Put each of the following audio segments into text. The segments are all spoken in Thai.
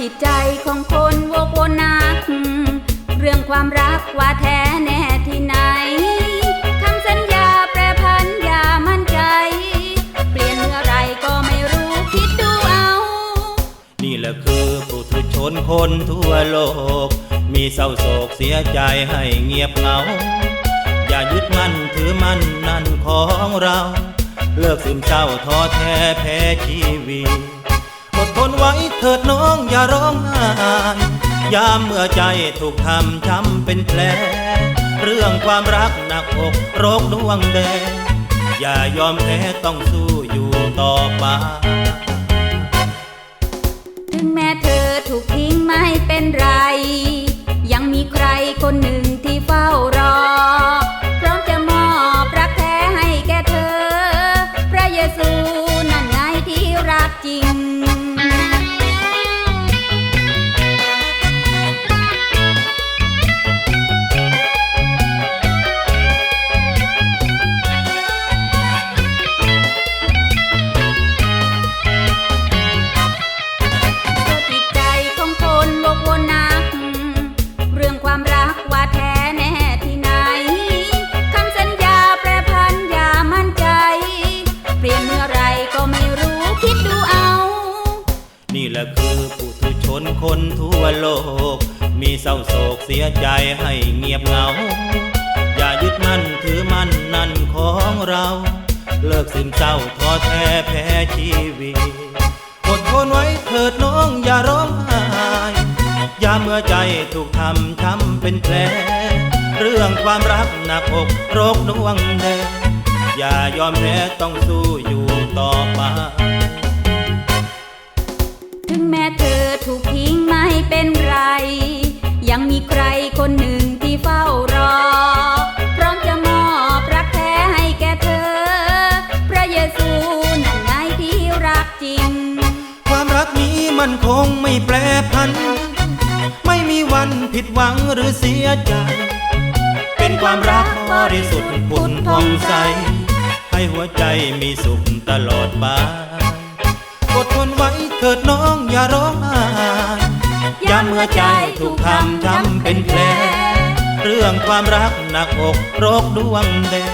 จิตใจของคนวกวนนัก เรื่องความรักว่าแท้แน่ที่ไหนคำสัญญาแปรพันอย่ามั่นใจ เปลี่ยนเมื่อไรก็ไม่รู้คิดดูเอา นี่แหละคือปุถุชนคนทั่วโลก มีเศร้าโศกเสียใจให้เงียบเหงา อย่ายึดมั่นถือมั่นนั่นของเรา เลิกซึมเศร้าท้อแท้แพ้ชีวิต ทนไว้เถิดน้องอย่าร้องไห้ยามเมื่อใจถูกทำช้ำเป็นแผล เรื่องความรักหนักอกโรคดวงแดง อย่ายอมแพ้ต้องสู้อยู่ต่อไปถึงแม้เธอถูกทิ้งไม่เป็นไร ยังมีใครคนหนึ่งที่เฝ้ารอ พร้อมจะมอบรักแท้ให้แก่เธอ พระเยซูนั่นไงที่รักจริง นี่แหละคือปุถุชนคนทั่วโลก มีเศร้าโศกเสียใจให้เงียบเหงา อย่ายึดมั่นถือมั่นนั่นของเรา เลิกซึมเศร้าท้อแท้แพ้ชีวิตอดทนไว้เถิดน้องอย่าร้องไห้อย่าเมื่อใจถูกทำช้ำเป็นแผลเรื่องความรักหนักอกโรคดวงแดงอย่ายอมแพ้ต้องสู้อยู่ต่อไป งแม้เธอถูกทิ้งไม่เป็นไร ยังมีใครคนหนึ่งที่เฝ้ารอ พร้อมจะมอบรักแท้ให้แก่เธอ พระเยซูนั่นไงที่รักจริง ความรักนี้มันคงไม่แปรพัน ไม่มีวันผิดหวังหรือเสียใจ เป็นความรักบริสุทธิ์ผุนผ่องใส ให้หัวใจมีสุขตลอดไป เถิดน้องอย่าร้องไห้ยามเมื่อใจถูกทำทำเป็นแผลเรื่องความรักหนักอกโรคดวงแดง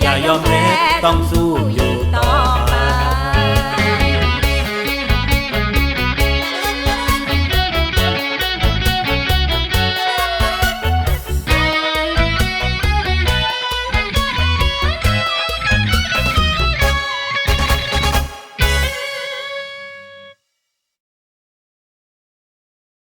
อย่ายอมแพ้ต้องสู้อยู่